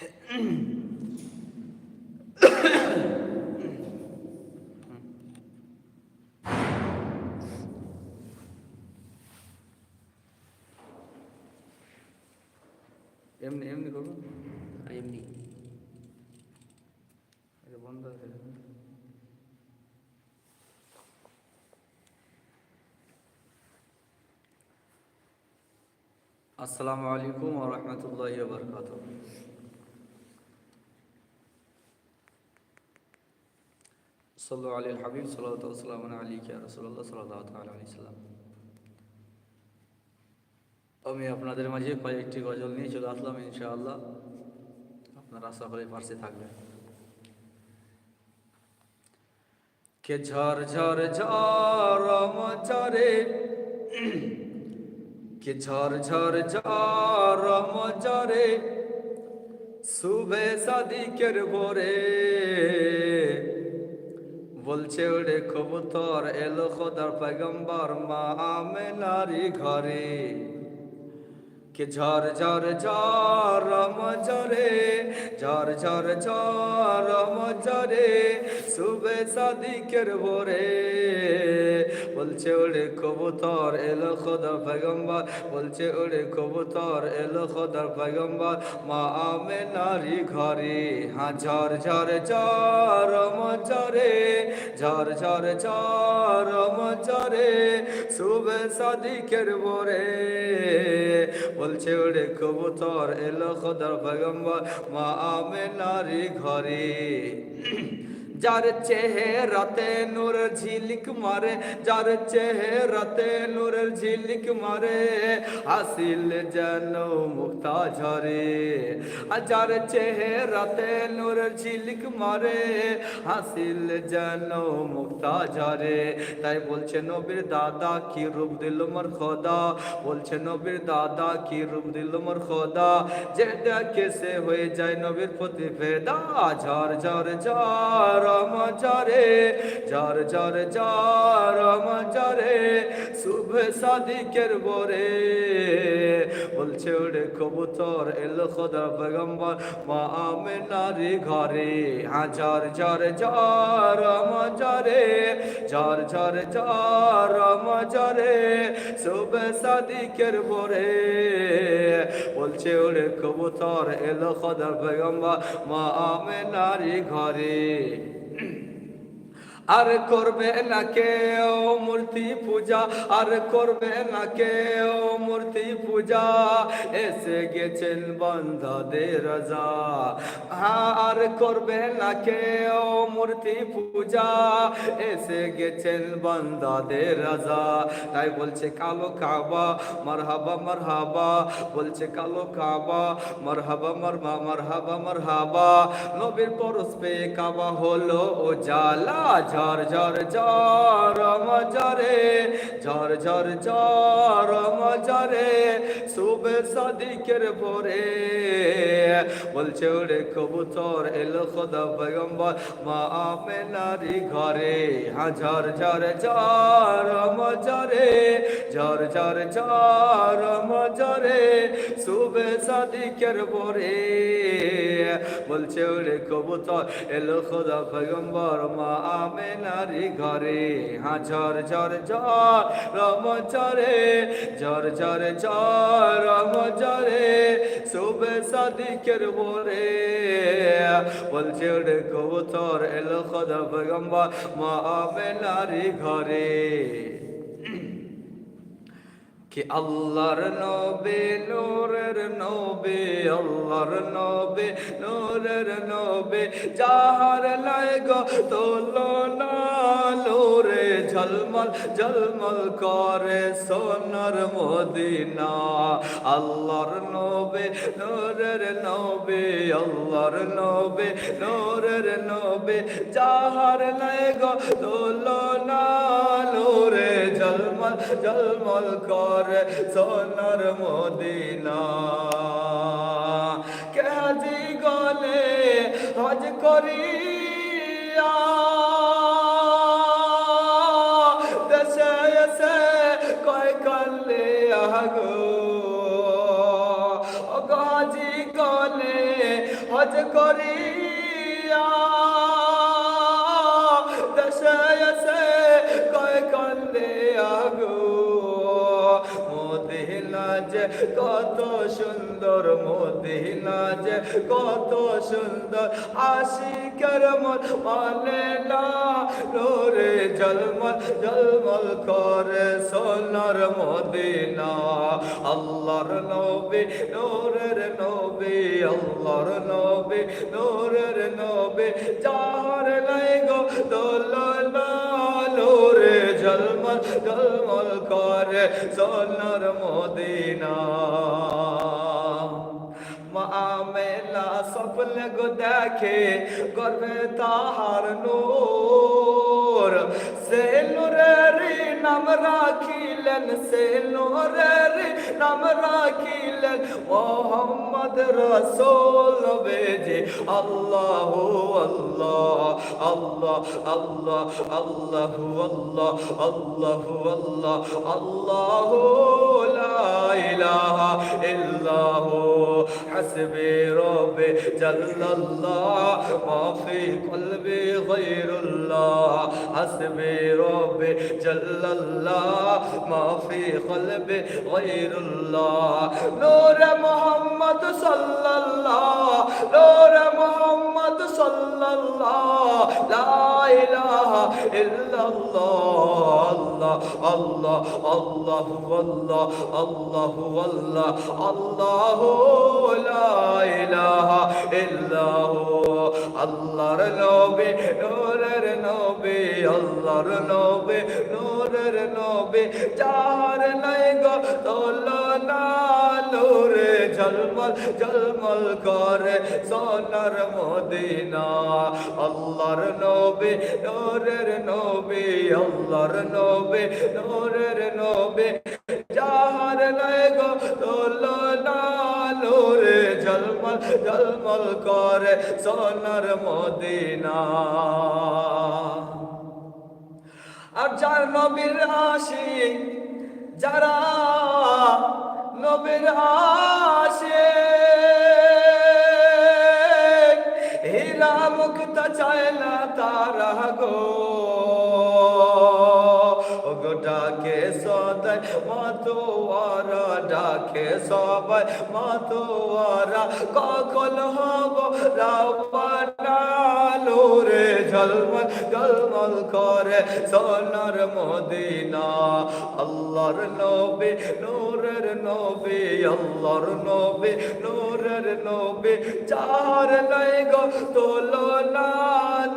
એમને એમની કહું એમની એટલે બંધ আসসালামু আলাইকুম ওয়া রাহমাতুল্লাহি ওয়া বারাকাতুহু সাল্লু আলাইহি হাবিব রাসূলুল্লাহ সাল্লাল্লাহু তাআলা আলাইহি সাল্লাম। আমি আপনাদের মাঝে কয়েকটি গজল নিয়ে চলে আসলাম ইনশাআল্লাহ। আপনারা করে পাশে থাকবেন। কে ঝড় ঝড় ঝড় মচরে, কে ঝড় ঝড় মচরে, শুভে সাদিকের ভোরে। বলছে, ওরে কবুতর, এলো খোদার পেগম্বর মা আমেনারি ঘরে। কে ঝর ঝর ঝর রম ঝরে ঝর ঝর ঝর ঝড় মজরে শুভে সাদিকের ভোরে। বলছে, ওরে কবুতর, এলো খোদার পয়গম্বর। বলছে, ওরে কবুতর, এলো খোদার পয়গম্বর। মা আমে নারী ঘরে হ্যাঁ ঝর ঝড় ঝড় মজরে ঝড় ঝড় ঝড় মজরে শুভে সাদিকের ভোরে। বলছে ওরে কবুতর এলো খোদার পয়গম্বর মা আমে নারী ঘরে। যার চেহারাতে নূর ঝিলিক মারে, যার চেহারাতে নূর ঝিলিক মারে, হাসিল যেন মুক্তা ঝরে। যার চেহারাতে নূর ঝিলিক মারে, হাসিল যেন মুক্তা ঝরে। তাই বলছে নবীর দাদা, কি রূপ দিল মোর খোদা? বলছে নবীর দাদা, কি রূপ দিল মোর খোদা? যে দেখে সে হয়ে যায় নবীর প্রতি ফেদা ঝর ঝড় ঝড় মজরে ঝড় ঝড় ঝড় মজরে শুভ সাদিকের বরে। বলছে, ওরে কবুতর, এলো খোদা পেগম্বর মা আমে নারী ঘরে। হ্যাঁ ঝড় ঝড় মজরে ঝড় ঝড় ঝড় মজরে শুভ সাদিকের বরে। বলছে, ওরে কবুতর, এলো খোদা পেগম্বর মা আমে নারী ঘরে। আর করবে না কেউ মূর্তি পূজা, আর করবে না কেউ মূর্তি পূজা। এসে গেছেন বন্ধাদের রাজা। আর করবে না কেউ মূর্তি পূজা। এসে গেছেন বন্ধাদের রাজা। তাই বলছে, কালো কাবা, মারহাবা মারহাবা। বলছে, কালো কাবা, মারহাবা, মারমা, মারহাবা মারহাবা। নবীর পরশ পেয়ে কাবা হলো ও জালা ঝড় ঝড় ঝড় মজরে ঝড় ঝড় ঝড় মজরে শুভে সাদিকের ভোরে। বলছে, ওরে কবুতর, এলো খোদা পয়গম্বর, মা আমে নারী ঘরে। হ্যাঁ ঝড় ঝড় ঝড় মজরে ঝড় ঝড় ঝড় মজরে শুভে সাদিকের বলছে, ওরে কবুতর, এলো খোদা পয়গম্বর, মা আমে নারী ঘরে হ্যাঁ ঝড় ঝড় ঝড় রমচরে ঝড় ঝড় ঝড় রমচরে শুভে সাদিকের ভোরে বলছে, ওরে কবুতর, এলো খোদা পয়গম্বর, মা আমে নারী ঘরে। কি আল্লাহর নবে, নূরের নবে, আল্লাহর নবে, নূরের নবে, যাহার লাগ তোলো না লোরে ঝলমল ঝলমল করে সোনার মদিনা। আল্লাহর নবে, নূরের নবে, আল্লাহর নবে, নূরের নবে, যাহার লাগ তোলো না ঝলমল করে সোনার মদিনা। কে হাজি গলে হজ করিয়া কয় কালে আগো মদিনা যে কত সুন্দর মদিনা যে কত সুন্দর আশিকের মন মানে না। লোরে জলমল জলমল করে সোনার মদিনা। আল্লাহর নবী, নূরের নবী, আল্লাহর নবী, নূরের নবী, যাহার নাই গো দোলনা লোরে জলমল জলমল করে সোনার মদিনা। মেলা সফল গো দেখে, গর্বে তাহার নূর। সে নূরের নাম রাখিলেন সে নূরের নাম রাখিলেন। মোহাম্মদ রসুল বেজে আল্লাহ আল্লাহ আল্লাহ আল্লাহ আল্লাহ আল্লাহ আল্লাহ আল্লাহ আল্লাহ লা ইলাহা ইল্লাহ। حسبي ربي جل الله ما في قلبي غير الله حسبي ربي جل الله ما في قلبي غير الله نور محمد صلى الله نور محمد صلى الله لا إله إلا الله الله الله الله الله الله الله لا إله إلا هو আল্লাহর নবী নূরের নবী আল্লাহর নবী নূরের নবী যাহার নাই গো তুলনা নূরে ঝলমল ঝলমল করে সোনার মদিনা আল্লাহর নবী নূরের নবী আল্লাহর নবী নূরের নবী যাহার নাই গো তুলনা নূরে ঝলমল ঝলমল করে সোনার মদিনা। আর যার নবীর আশিক যারা নবীর আশিক রাখে সবাই। মাতোয়ারা কখন হব রাবানালো রে ঝলমল ঝলমল করে সোনার মদিনা। আল্লাহর নবী, নূরের নবী, আল্লাহর নবী, নূরের নবী। চার নাই গো তোলনা,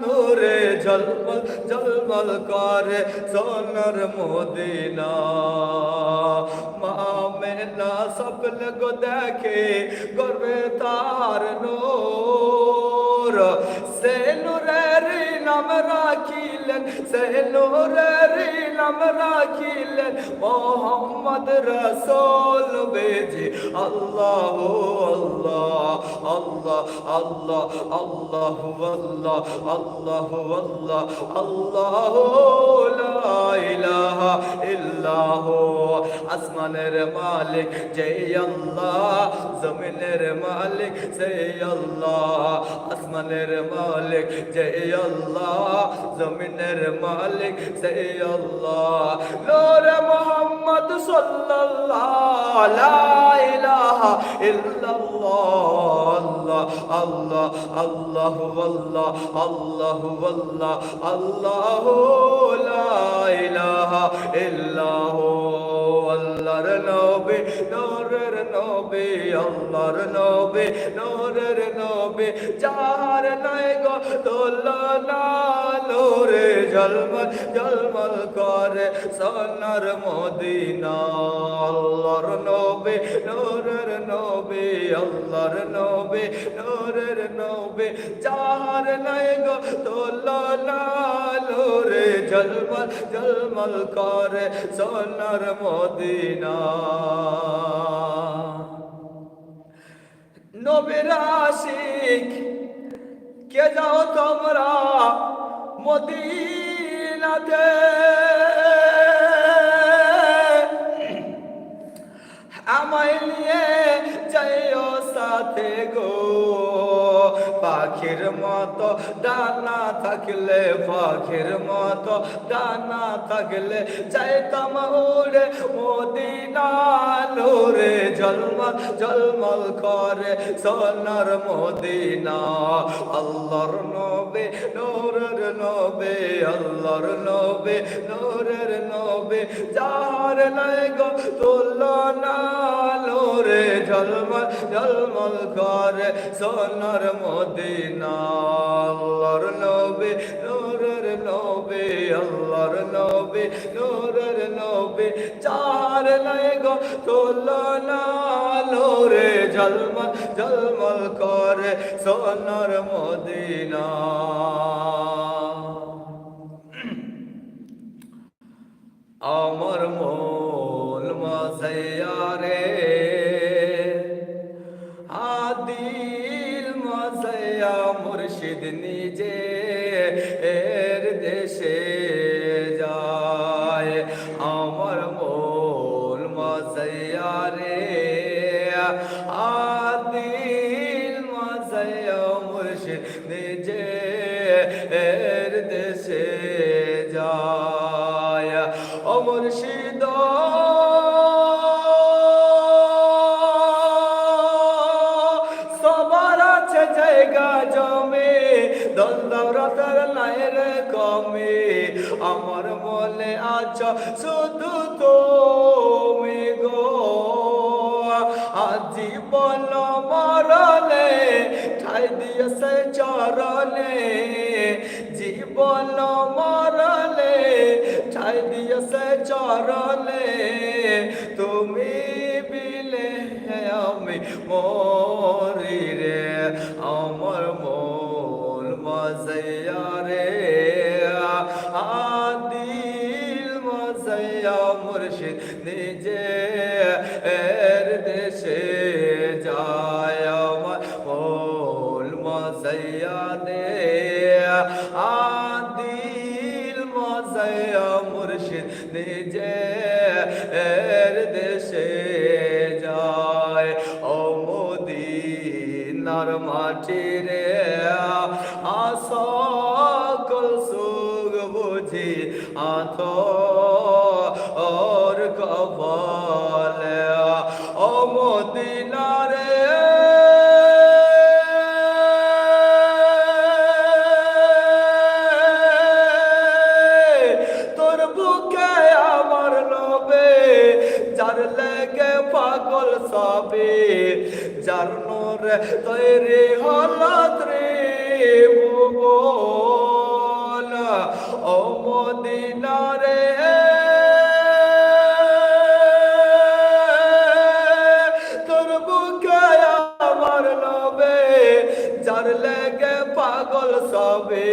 নূরে ঝলমল ঝলমল করে সোনার মদিনা। মা মেনা সপন গো দেখে গর্বে তার নূর। সে নূরের അമറാക്കിയില്ലൻ സഹലൂരറിൽ അമറാക്കിയില്ലൻ മുഹമ്മദ് റസൂൽ ബേജി അല്ലാഹു അല്ലാഹ് আল্লাহ আল্লাহ আল্লাহ আল্লাহ আল্লাহ আল্লাহ আল্লাহ আসমানের মালিক যে আল্লাহ, জমিনের মালিক সেই আল্লাহ। আসমানের মালিক যে আল্লাহ, জমিনের মালিক সেই আল্লাহ। নূরে মোহাম্মদ সাল্লাল্লাহু লা ইলাহা ইল্লাল্লাহ। আল্লাহ আল্লাহ আল্লাহ আল্লাহ আল্লাহ আল্লাহ আল্লাহ ইল্লাহ। আল্লাহর নবী, নূরের নবী, আল্লাহর নবী, নূরের নবী, যাহার নাই গো দোলনা নূরে ঝলমল ঝলমল করে সোনার মদিনা। আল্লাহর নবী, নূরের নবী, আল্লাহর নবী, নূরের নবী, যাহার নাই গো দোলনা নূরে ঝলমল ঝলমল করে সোনার মদিনা। নবীর আশিক, কে যাও তোমরা মদিনাতে? আমায় নিয়ে যাইও সাথে গো। পাখির মতো, দানা থাকলে পাখির মতো ডানা থাকলে যাইতাম উড়ে মদিনা লোরে রে জলমল জলমল করে সোনার মদিনা। আল্লাহর নবে নূরের নবে, আল্লাহর নবে, নূরের নবে যার নাই গো তুলনা লোরে ঝলমল ঝলমল করে সোনার মদিনা। আল্লাহর নবে, নূরের নবে, আল্লাহর নবে, নূরের নবে যার নাই গো তুলনা লোরে ঝলমল ঝলমল করে সোনার মদিনা। আমার মন মাসারে আদিল মাসায়া মুর্শিদ নিজে এর দেশে যায়। আমার মন মাসারে আদিল মাসায়া মুর্শিদ নিজে এর দেশে আছো শুধু তুমি গো। আজি বল মরলে ঠাই দিয়েছে চরলে জীবন মরলে ঠাই দিয়েছে চরলে তুমি বিলে আমি মরি। মুর্শিদ নিজে এর দেশে যায়। ও মদিনার মাটি রে আসকল সুগ বুঝি আথ ওর কপালে। ও মদিনারে যার লেগে পাগল সবে যার নোরে তৈরি হলত রে ভুবন ও আমার নবে যার লেগে পাগল সবে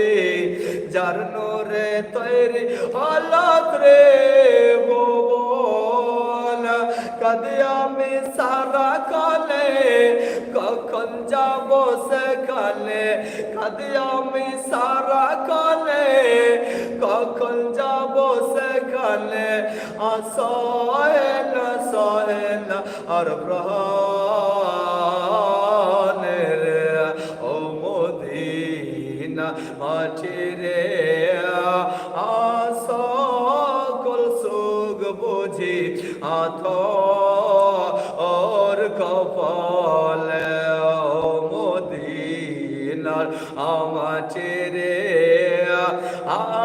যার নোরে তৈরি হলত রে কখন যাব সেখানে? কদে আমি সারা কালে কখন যাব সেখানে? আসয় না সয় না, আর ও মাটি রে। সুগ বুঝি আথ মদিনার আমাটি রে।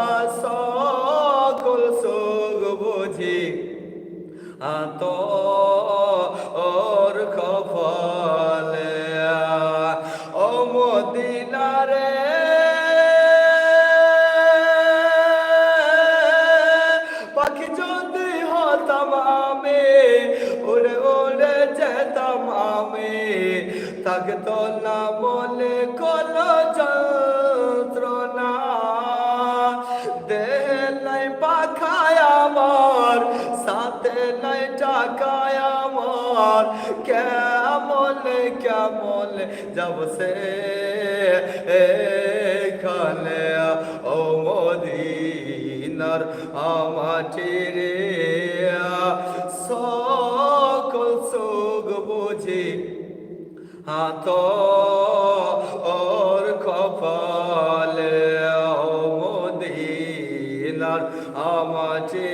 আসকল সুগ বুঝি। আত আমার কেমন কেমন যাব সে এখানে? ও মদিনার আমাটি রে সকল সুখ বুঝি। হাত ওর কপালে ও মদিনার আমাটি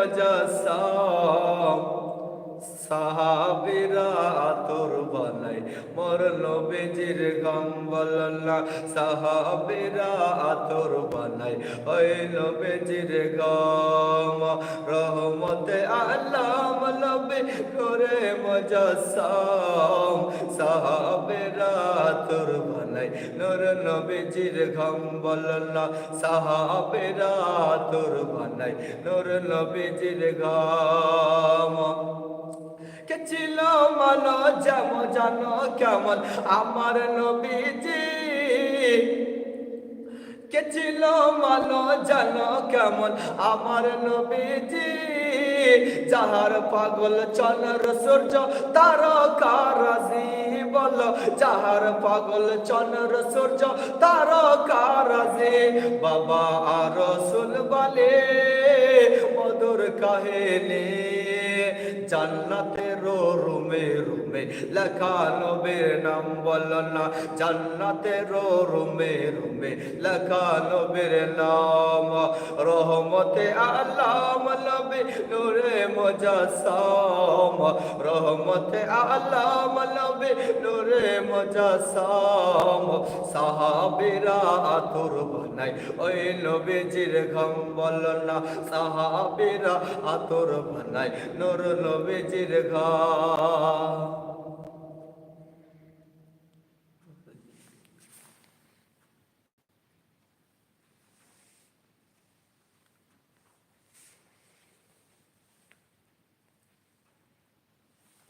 নূরে মজাসাম সাহাবিরা আতর বানাই মোর নবীজির গাম বলনা সাহাবিরা আতর বানাই ওই নবীজির গাম, রহমতে আলাম নবী নূরে মজাসাম। সাহাবিরা আতর বানাই নূর নবীজির গাম বলনা সাহাবিরা আতর বানাই নূর নবীজির গাম। কে ছিল মানো যেমন জানো কেমন? আমার নবীজি। কে ছিল মানো জানো কেমন? আমার নবীজি। যাহার পাগল চন্দ্র সূর্য তারকারাজি বল। যাহার পাগল চন্দ্র সূর্য তারকারাজি বাবা আর রসুল বলে, মধুর কাহিনী। জান্নাতের রুমে রুমে লেখা নবীর নাম বল না, জান্নাতের রুমে রুমে লেখা নবীর নাম। রহমতে আলাম নবী নূরে মুজাসসাম রহমতে আলাম নবী নূরে মুজাসসাম সাহাবীরা আতর বানাই ওই নবীজির ঘম বল না, সাহাবীরা আতর বানাই নূর নবীজির ঘম।